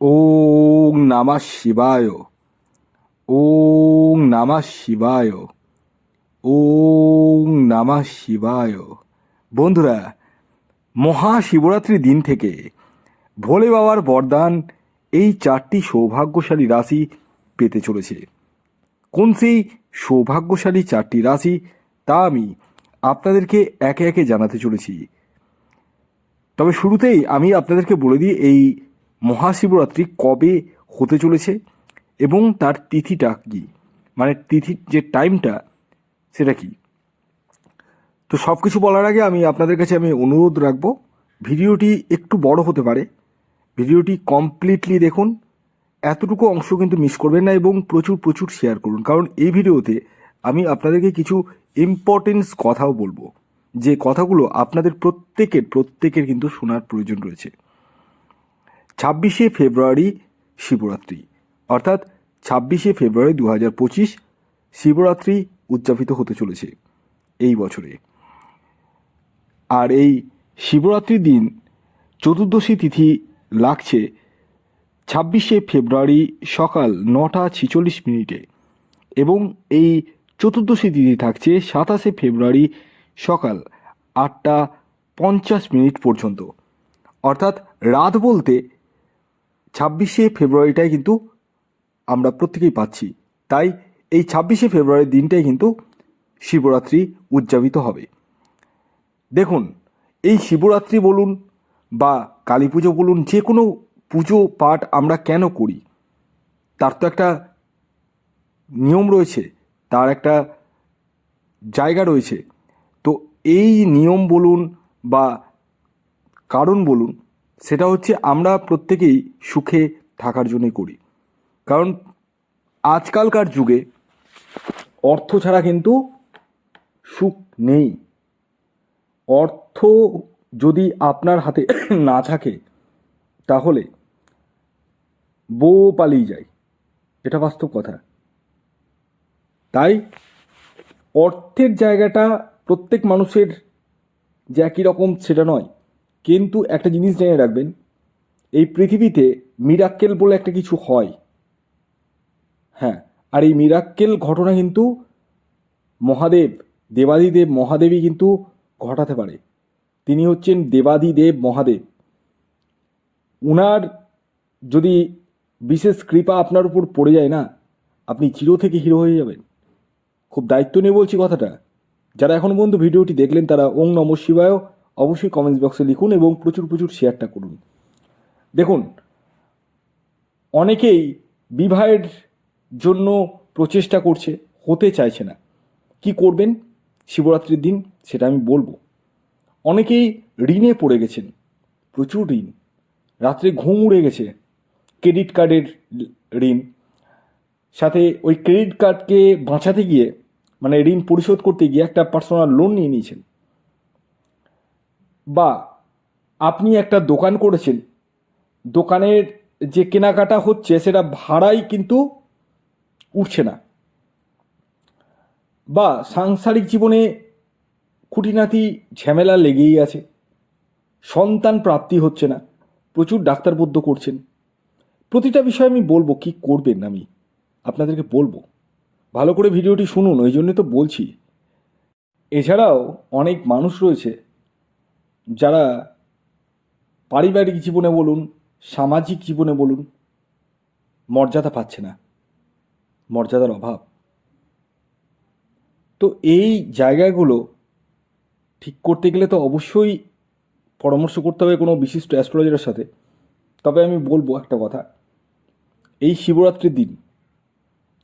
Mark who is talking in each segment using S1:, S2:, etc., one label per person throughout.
S1: ওং নমঃ শিবায়। ওং নমঃ শিবায়। ওং নমঃ শিবায়। বন্ধুরা, মহাশিবরাত্রির দিন থেকে ভোলে বাবার বরদান এই চারটি সৌভাগ্যশালী রাশি পেতে চলেছে। কোন সেই সৌভাগ্যশালী চারটি রাশি, তা আমি আপনাদেরকে একে একে জানাতে চলেছি। তবে শুরুতেই আমি আপনাদেরকে বলে দিই এই মহাশিবরাত্রি কবে হতে চলেছে এবং তার তিথিটা কি? মানে তিথির যে টাইমটা সেটা কি? তো সব কিছু বলার আগে আমি আপনাদের কাছে আমি অনুরোধ রাখব, ভিডিওটি একটু বড় হতে পারে। ভিডিওটি কমপ্লিটলি দেখুন। এতটুকু অংশ কিন্তু মিস করবেন না এবং প্রচুর প্রচুর শেয়ার করুন। কারণ এই ভিডিওতে আমি আপনাদেরকে কিছু ইম্পর্টেন্স কথাও বলব। যে কথাগুলো আপনাদের প্রত্যেকের প্রত্যেকের কিন্তু শোনার প্রয়োজন রয়েছে। ছাব্বিশে ফেব্রুয়ারি শিবরাত্রি। অর্থাৎ ছাব্বিশে ফেব্রুয়ারি দু হাজার পঁচিশ শিবরাত্রি উদযাপিত হতে চলেছে এই বছরে। আর এই শিবরাত্রির দিন চতুর্দশী তিথি লাগছে ছাব্বিশে ফেব্রুয়ারি সকাল নটা ছিচল্লিশ মিনিটে এবং এই চতুর্দশী তিথি থাকছে সাতাশে ফেব্রুয়ারি সকাল আটটা পঞ্চাশ মিনিট পর্যন্ত। অর্থাৎ রাত বলতে ছাব্বিশে ফেব্রুয়ারিটাই কিন্তু আমরা প্রত্যেকেই পাচ্ছি। তাই এই ছাব্বিশে ফেব্রুয়ারির দিনটাই কিন্তু শিবরাত্রি উদযাপিত হবে। দেখুন, এই শিবরাত্রি বলুন বা কালী পুজো বলুন, যে কোনো পুজো পাঠ আমরা কেন করি? তার তো একটা নিয়ম রয়েছে, তার একটা জায়গা রয়েছে। তো এই নিয়ম বলুন বা কারণ বলুন সেটা হচ্ছে আমরা প্রত্যেকেই সুখে থাকার জন্যই করি। কারণ আজকালকার যুগে অর্থ ছাড়া কিন্তু সুখ নেই। অর্থ যদি আপনার হাতে না থাকে, তাহলে বউ পালিয়ে যায়। এটা বাস্তব কথা। তাই অর্থের জায়গাটা প্রত্যেক মানুষের যে একই রকম, সেটা নয়। কিন্তু একটা জিনিস জেনে রাখবেন, এই পৃথিবীতে মিরাক্কেল বলে একটা কিছু হয়। হ্যাঁ আর এই মিরাক্কেল ঘটনা কিন্তু মহাদেব, দেবাদিদেব, মহাদেবই কিন্তু ঘটাতে পারে। তিনি হচ্ছেন দেবাদিদেব মহাদেব। উনার যদি বিশেষ কৃপা আপনার উপর পড়ে যায় না, আপনি চিরো থেকে হিরো হয়ে যাবেন। খুব দায়িত্ব নিয়ে বলছি কথাটা। যারা এখনও পর্যন্ত ভিডিওটি দেখলেন, তারা ওং নম শিবায় অবশ্যই কমেন্টস বক্সে লিখুন এবং প্রচুর প্রচুর শেয়ারটা করুন। দেখুন, অনেকেই বিবাহের জন্য প্রচেষ্টা করছে, হতে চাইছে না। কি করবেন? শিবরাত্রির দিন, সেটা আমি বলব। অনেকেই ঋণে পড়ে গেছেন, প্রচুর ঋণ। রাত্রে ঘুম উড়ে গেছে ক্রেডিট কার্ডের ঋণ। সাথে ওই ক্রেডিট কার্ডকে বাঁচাতে গিয়ে মানে ঋণ পরিশোধ করতে গিয়ে একটা পার্সোনাল লোন নিয়ে নিয়েছেন। বা আপনি একটা দোকান করেছেন, দোকানের যে কেনাকাটা হচ্ছে সেটা ভাড়াই কিন্তু উঠছে না। বা সাংসারিক জীবনে খুঁটিনাটি ঝামেলা লেগেই আছে, সন্তান প্রাপ্তি হচ্ছে না, প্রচুর ডাক্তার বদ্ধ করছেন। প্রতিটা বিষয় আমি বলব, কি করবেন আমি? আপনাদেরকে বলব। ভালো করে ভিডিওটি শুনুন, ওই জন্য তো বলছি। এছাড়াও অনেক মানুষ রয়েছে যারা পারিবারিক জীবনে বলুন, সামাজিক জীবনে বলুন, মর্যাদা পাচ্ছে না, মর্যাদার অভাব। তো এই জায়গাগুলো ঠিক করতে গেলে তো অবশ্যই পরামর্শ করতে হবে কোনো বিশিষ্ট অ্যাস্ট্রোলজারের সাথে। তবে আমি বলব একটা কথা, এই শিবরাত্রির দিন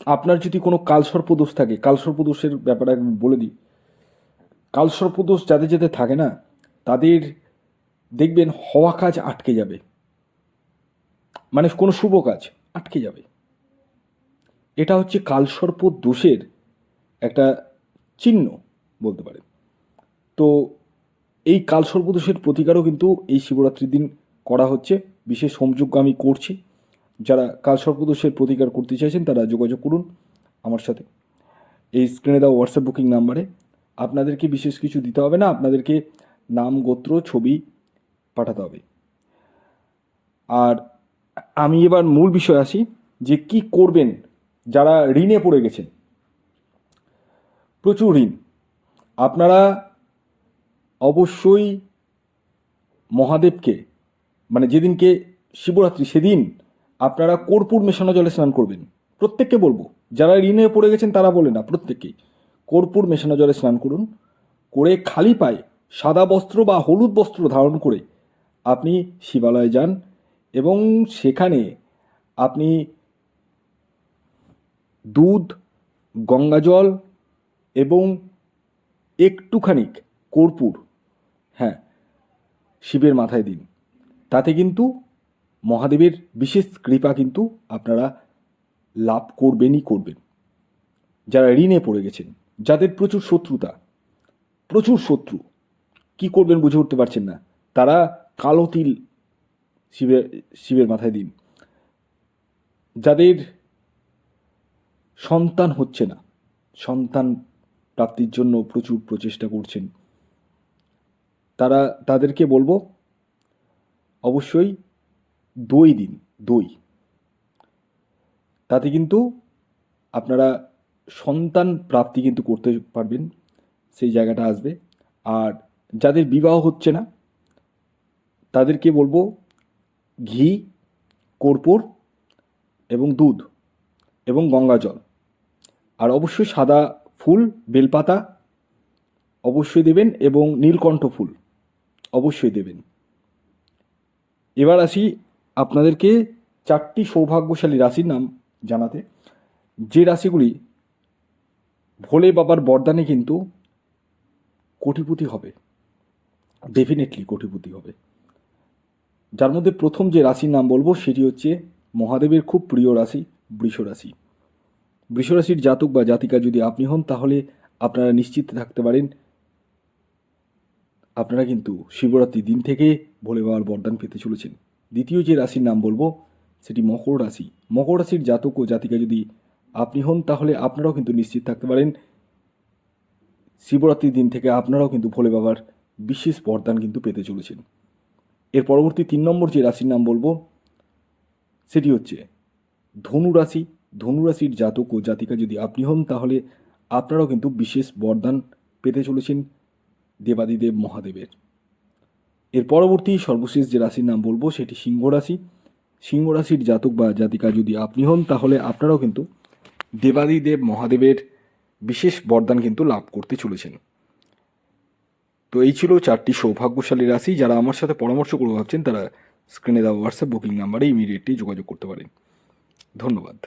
S1: আপনার যদি কোনো কালসর্পদোষ থাকে কালসর্পদোষের ব্যাপারে আমি বলে দিই কালসর্পদোষ যাদের যাদের থাকে না দেখবেন হওয়া কাজ আটকে যাবে। মানে কোনো শুভ কাজ আটকে যাবে। এটা হচ্ছে কালসর্প দোষের একটা চিহ্ন বলতে পারেন। তো এই কালসর্পদোষের প্রতিকারও কিন্তু এই শিবরাত্রির দিন করা হচ্ছে। বিশেষ হোমযজ্ঞ আমি করছি। যারা কালসর্পদোষের প্রতিকার করতে চাইছেন তারা যোগাযোগ করুন আমার সাথে। এই স্ক্রিনে দেওয়া হোয়াটসঅ্যাপ বুকিং নাম্বারে আপনাদেরকে বিশেষ কিছু দিতে হবে না। আপনাদেরকে নাম, গোত্র, ছবি পাঠাতে হবে। আর আমি এবার মূল বিষয় আসি যে কি করবেন যারা ঋণে পড়ে গেছেন। প্রচুর ঋণ। আপনারা অবশ্যই মহাদেবকে মানে যেদিনকে শিবরাত্রি, সেদিন আপনারা কর্পূর মেশানো জলে স্নান করবেন। প্রত্যেককে বলব, যারা ঋণে পড়ে গেছেন তারা বলে না প্রত্যেককেই কর্পূর মেশানো জলে স্নান করুন, করে খালি পায়ে সাদা বস্ত্র বা হলুদ বস্ত্র ধারণ করে আপনি শিবালয়ে যান এবং সেখানে আপনি দুধ, গঙ্গাজল এবং একটুখানি কর্পূর হ্যাঁ শিবের মাথায় দিন। তাতে কিন্তু মহাদেবের বিশেষ কৃপা কিন্তু আপনারা লাভ করবেনই করবেন। যারা ঋণে পড়ে গেছেন, যাদের প্রচুর শত্রুতা, প্রচুর শত্রু কি করবেন বুঝে উঠতে পারছেন না। তারা কালো তিল শিবের শিবের মাথায় দিন। যাদের সন্তান হচ্ছে না, সন্তান প্রাপ্তির জন্য প্রচুর প্রচেষ্টা করছেন, তারা, তাদেরকে বলব, অবশ্যই দই দিন, দই। তাতে কিন্তু আপনারা সন্তান প্রাপ্তি কিন্তু করতে পারবেন, সেই জায়গাটা আসবে। আর যাদের বিবাহ হচ্ছে না, তাদেরকে বলব ঘি, কর্পূর এবং দুধ এবং গঙ্গা জল। আর অবশ্যই সাদা ফুল, বেলপাতা অবশ্যই দেবেন এবং নীলকণ্ঠ ফুল অবশ্যই দেবেন। এবার আসি আপনাদেরকে চারটি সৌভাগ্যশালী রাশির নাম জানাতে। যে রাশিগুলি ভোলে বাবার বরদানে কিন্তু কোটিপতি হবে। ডেফিনেটলি কোটিপতি হবে। যার মধ্যে প্রথম যে রাশির নাম বলব, সেটি হচ্ছে মহাদেবের খুব প্রিয় রাশি, বৃষ রাশি। বৃষ রাশির জাতক বা জাতিকা যদি আপনি হন, তাহলে আপনারা নিশ্চিত থাকতে পারেন। আপনারা কিন্তু শিবরাত্রি দিন থেকে ভোলে বাবার বরদান পেতে চলেছেন। দ্বিতীয় যে রাশির নাম বলব, সেটি মকর রাশি। মকর রাশির জাতক ও জাতিকা যদি আপনি হন, তাহলে আপনারাও কিন্তু নিশ্চিত থাকতে পারেন। শিবরাত্রির দিন থেকে আপনারাও কিন্তু ভোলে বাবার বিশেষ বরদান কিন্তু পেতে চলেছেন। এর পরবর্তী তিন নম্বর যে রাশির নাম বলব, সেটি হচ্ছে ধনু রাশি। ধনু রাশির জাতক ও জাতিকা যদি আপনি হন, তাহলে আপনারাও কিন্তু বিশেষ বরদান পেতে চলেছেন দেবাদিদেব মহাদেবের। এর পরবর্তী সর্বশেষ যে রাশির নাম বলব, সেটি সিংহ রাশি। সিংহ রাশির জাতক বা জাতিকা যদি আপনি হন, তাহলে আপনারাও কিন্তু দেবাদিদেব মহাদেবের বিশেষ বরদান কিন্তু লাভ করতে চলেছেন। তো এই ছিল চারটি সৌভাগ্যশালী রাশি যারা আমার সাথে পরামর্শ করে ভাবছেন তারা স্ক্রিনে দেওয়া হোয়াটসঅ্যাপ বুকিং নাম্বারে ইমিডিয়েটলি যোগাযোগ করতে পারেন। ধন্যবাদ।